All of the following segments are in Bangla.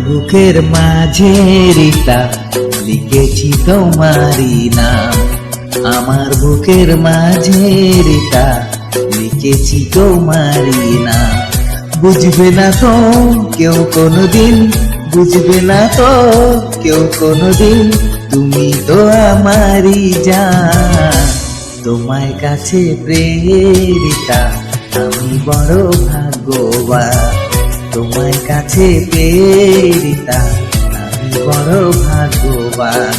বুকের মাঝে রিতা, লিখেছি তোমারই নাম। আমার বুকের মাঝে রিতা, লিখেছি তোমারই নাম। বুঝবে না তো কেউ কোনোদিন, বুঝবে না তো কেউ কোনোদিন, তুমি তো আমারই জান। তোমায় কাছে প্রেরিতা আমি বড় ভাগ্যবান। তোমায় কাছে আমি বড় ভাগ্যবান।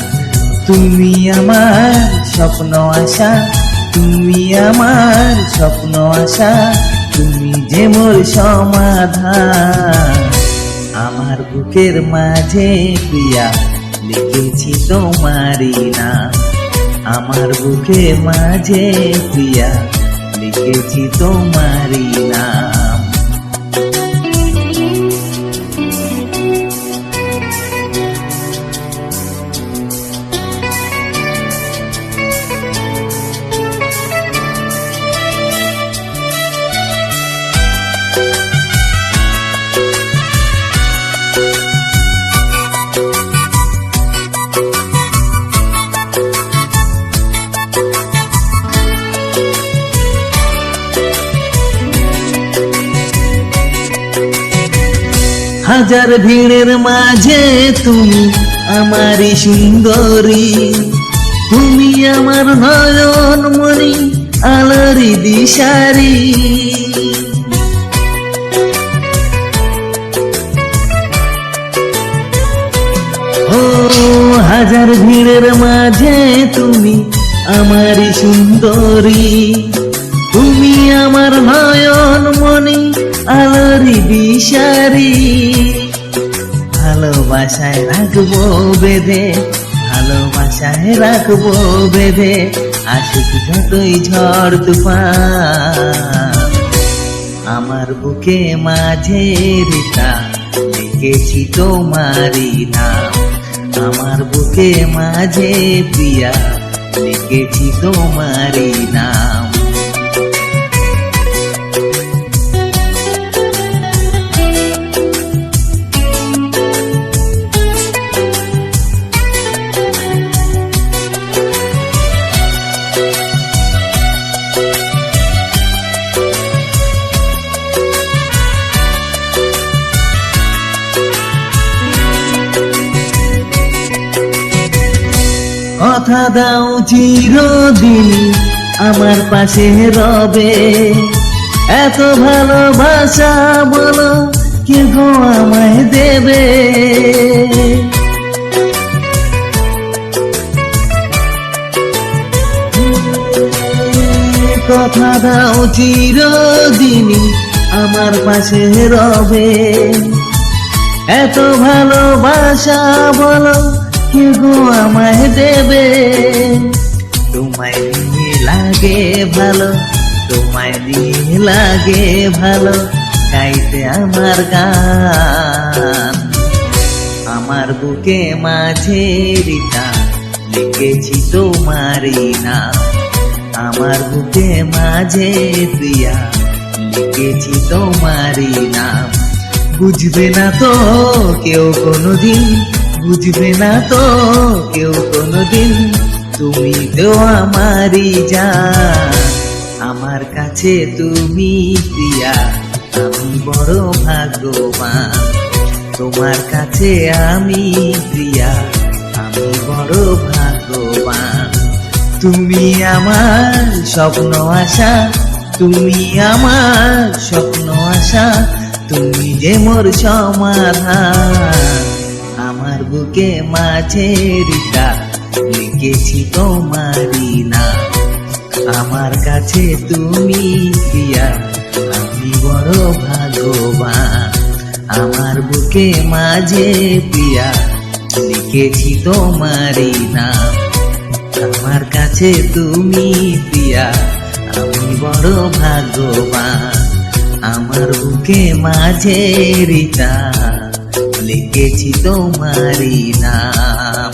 তুমি আমার স্বপ্ন আশা, তুমি আমার স্বপ্ন আশা, তুমি যে মোর সমাধান। আমার বুকের মাঝে প্রিয়া, লিখেছি তোমারই না আমার বুকে মাঝে প্রিয়া, লিখেছি তোমারই নাম। হাজার ভিড়ের মাঝে তুমি আমারই সুন্দরী। তুমি আমার নয়ন মণি, আলোরি দিশারি। ও হাজার ভিড়ের মাঝে তুমি আমারই সুন্দরী। তুমি আমার নয়ন মণি, আলোরি দিশারি। ভালোবাসায় রাখব বেঁধে ভালোবাসায় রাখব বেঁধে আসুক যতই ঝড় তুফান। আমার বুকে মাঝে রিতা লিখেছি তোমারই নাম। আমার বুকে মাঝে প্রিয়া লিখেছি তোমারই নাম। কথা দাও চিরদিন আমার পাশে রবে। এত ভালোবাসা বলো কে গো আমায় দেবে? কথা দাও চিরদিন আমার পাশে রবে। এত ভালোবাসা বলো কে গো আমায় দেবে? তোমায় নিয়ে লাগে ভালো, তোমায় নিয়ে লাগে ভালো গাইতে আমার গান। আমার বুকে মাঝে রিতা, লিখেছি তোমারই নাম। আমার বুকে মাঝে প্রিয়া, লিখেছি তোমারই নাম। বুঝবে না তো কেউ কোনোদিন বুঝবে না তো কেউ কোনোদিন, তুমি তো আমারই যা আমার কাছে তুমি প্রিয়া, আমি বড় ভাগ্যবান। তোমার কাছে আমি প্রিয়া, আমি বড় ভাগ্যবান। তুমি আমার স্বপ্ন আশা, তুমি আমার স্বপ্ন আশা, তুমি যে মোর সমাধান। আমার বুকে মাঝে রিতা লিখেছি তোমারই না আমার কাছে তুমি প্রিয়া আমি বড় ভাগ্যবান। আমার বুকে মাঝে প্রিয়া লিখেছি তোমারই নাম। আমার কাছে তুমি প্রিয়া আমি বড় ভাগ্যবান। আমার বুকে মাঝে রিতা লিখেছি তোমারই নাম।